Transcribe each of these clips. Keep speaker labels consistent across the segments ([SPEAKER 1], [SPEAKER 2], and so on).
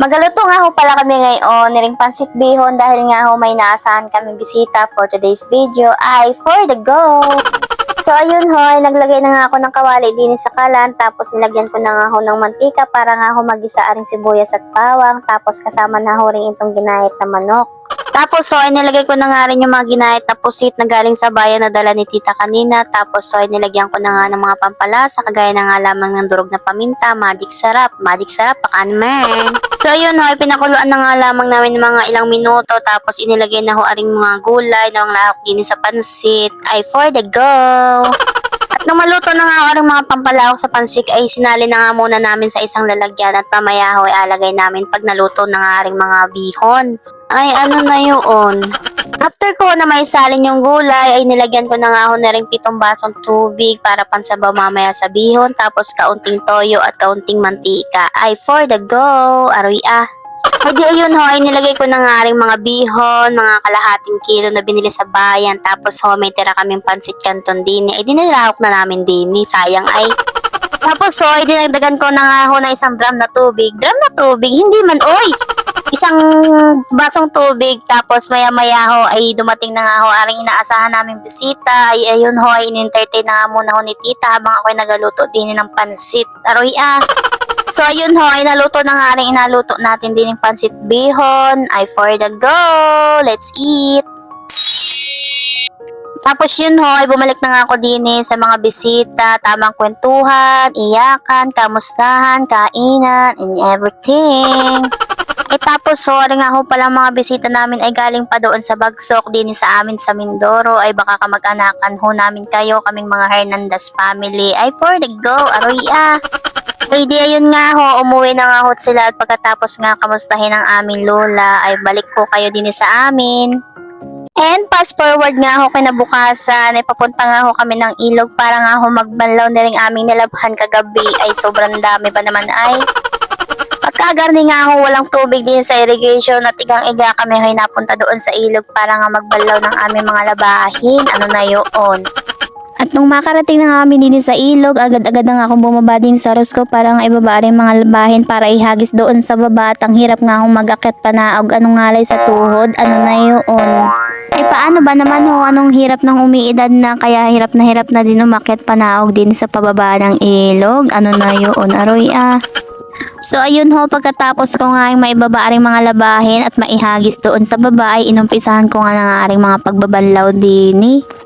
[SPEAKER 1] Magaluto nga ho pala kami ngayon, niring pansit bihon dahil nga ho may naasahan kami bisita for today's video ay for the go! So ayun ho, ay naglagay na nga ako ng kawali din sa kalan tapos nilagyan ko na nga ho ng mantika para nga ho magisa sibuyas at bawang tapos kasama na ho rin itong ginayat na manok. Tapos so ay nilagay ko na nga rin yung mga ginayat na pusit na galing sa bayan na dala ni tita kanina tapos so ay nilagyan ko na nga ng mga pampalasa kagaya na nga lamang ng durog na paminta, magic sarap, magic sarap, pakaan man. So ayun ho, pinakuluan na nga lamang namin mga ilang minuto tapos inilagay na ho aring mga gulay na mga lahok din sa pansit ay for the go! Nung maluto na nga ang mga pampalawak sa pansik ay sinali na nga muna namin sa isang lalagyan at mamaya ho ay alagay namin pag naluto na nga aring mga bihon. Ay ano na yun? After ko na may salin yung gulay ay nilagyan ko na nga ho na rin pitong basong tubig para pansabaw mamaya sa bihon tapos kaunting toyo at kaunting mantika. Ay for the go! Aroy ah! Ay ayun ho, ay nilagay ko na nga rin mga bihon, mga kalahating kilo na binili sa bayan. Tapos ho, may tira kaming pansit canton din. Eh, di na namin din. Sayang ay. Tapos ho, ay dinagdagan ko na nga ho na isang drum na tubig. Drum na tubig? Hindi man, oy! Isang basong tubig. Tapos maya-maya ho, ay dumating na nga ho, aring inaasahan namin bisita. Ay ayun ho, ay in-entertain na nga muna ho ni tita habang ako'y nagaluto din ng pansit. Aroy ah! So, ayun ho, ay naluto na nga rin inaluto natin din yung pansit bihon. Ay, for the go! Let's eat! Tapos yun ho, ay bumalik na nga ako din eh, sa mga bisita, tamang kwentuhan, iyakan, kamustahan, kainan, and everything. Eh tapos sorry nga ho pala mga bisita namin ay galing pa doon sa Bagsok din sa amin sa Mindoro ay baka kamag-anakan ho namin kayo kaming mga Hernandez family ay for the go aroy Ay di nga ho umuwi na nga ho sila at pagkatapos nga kamustahin ang aming lola ay balik ho kayo din sa amin. And fast forward nga ho kinabukasan, ay papunta nga ho kami ng ilog para nga ho magbanlaw na rin aming nilabhan kagabi ay sobrang dami ba naman ay. Pagkagarni nga ho, walang tubig din sa irrigation at igang-iga kami ho'y napunta doon sa ilog para nga magbalaw ng aming mga labahin. Ano na yun? At nung makarating na nga kami din sa ilog, agad-agad na nga akong bumaba din sa Rosco para nga ibaba rin mga labahin para ihagis doon sa baba at ang hirap nga akong mag-akit panaog anong ngalay sa tuhod. Ano na yun? Eh paano ba naman ho? Anong hirap ng umiidad na kaya hirap na hirap na din umakyat panaog din sa pababa ng ilog? Ano na yun? Aroy ah. So ayun ho, pagkatapos ko nga yung maibaba ring mga labahin at maihagis doon sa baba ay inumpisahan ko nga nga aring mga pagbabanlaw din eh.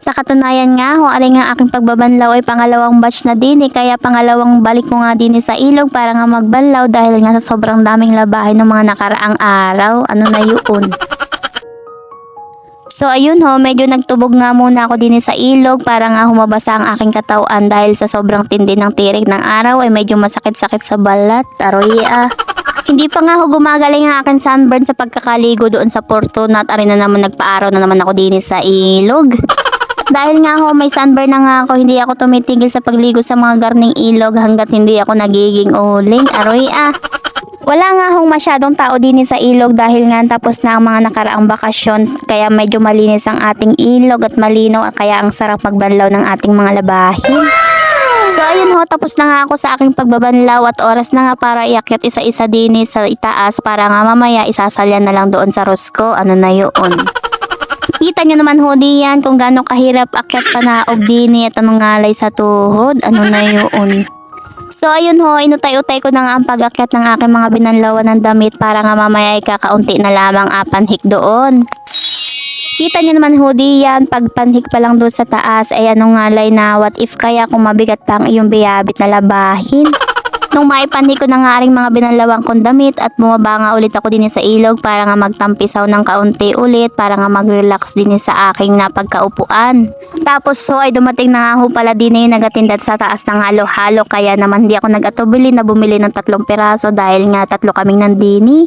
[SPEAKER 1] Sa katunayan nga ho, aring nga aking pagbabanlaw ay pangalawang batch na din eh, kaya pangalawang balik ko nga din eh sa ilog para nga magbanlaw dahil nga sa sobrang daming labahin ng mga nakaraang araw. Ano na yun? So ayun ho, medyo nagtubog nga muna ako din sa ilog para nga humabasa ang aking katawan dahil sa sobrang tindi ng tirik ng araw ay medyo masakit-sakit sa balat. Aroy ah. Hindi pa nga ho gumagaling ang aking sunburn sa pagkakaligo doon sa Porto at arin na naman nagpaaraw na naman ako din sa ilog. Dahil nga ho may sunburn na nga ako, hindi ako tumitigil sa pagligo sa mga garning ilog hanggat hindi ako nagiging uling. Aroy ah. Wala nga hong masyadong tao din sa ilog dahil nga tapos na ang mga nakaraang bakasyon kaya medyo malinis ang ating ilog at malinaw at kaya ang sarap magbanlaw ng ating mga labahin. So ayun ho, tapos na nga ako sa aking pagbabanlaw at oras na nga para iakyat isa-isa din sa itaas para nga mamaya isasalyan na lang doon sa Rosco. Ano na yun? Kita nyo naman ho diyan kung gaano kahirap akyat pa na og dini at anong ngalay sa tuhod. Ano na yun? So ayun ho, inutay-utay ko na nga ang pag-akyat ng aking mga binanlawan ng damit para nga mamaya ay kakaunti na lamang apanhik doon. Kita nyo naman ho diyan, pag panhik pa lang doon sa taas ay anong ngalay na what if kaya kung mabigat pa ang iyong biyabit na labahin. Nung maipanhik ko na nga aring mga binalawang kong damit at bumaba nga ulit ako din sa ilog para nga magtampisaw ng kaunti ulit para nga mag-relax din sa aking napagkaupuan. Tapos so ay dumating na nga ho pala din na yung nagatindat sa taas ng halo-halo kaya naman di ako nag-atubili na bumili ng tatlong piraso dahil nga tatlo kaming nandini.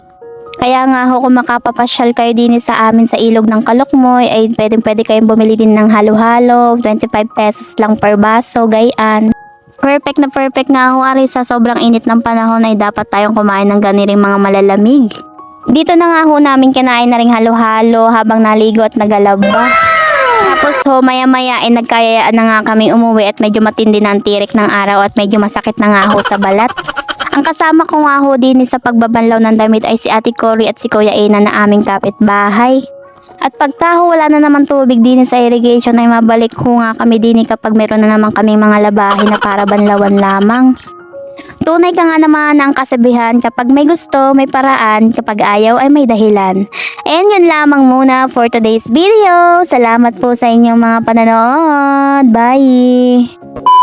[SPEAKER 1] Kaya nga ho kung makapapasyal kayo din sa amin sa ilog ng Kalokmoy ay pwedeng pwede kayong bumili din ng halo-halo, 25 pesos lang per baso, gayaan. Perfect na perfect nga ho ari sa sobrang init ng panahon ay dapat tayong kumain ng ganiring mga malalamig. Dito na nga ho namin kinain na ring halo-halo habang naligo at nagalaba. Tapos ho, maya-maya ay nagkayayaan na nga kami umuwi at medyo matindi na ang tirik ng araw at medyo masakit na nga ho sa balat. Ang kasama ko nga ho din sa pagbabanlaw ng damit ay si Ate Cory at si Kuya Ina na aming kapitbahay. At pagka ho wala na naman tubig din sa irrigation ay mabalik ho nga kami din kapag meron na naman kaming mga labahin na para banlawan lamang. Tunay ka nga naman ang kasabihan kapag may gusto, may paraan, kapag ayaw ay may dahilan. And yun lamang muna for today's video. Salamat po sa inyong mga pananood. Bye!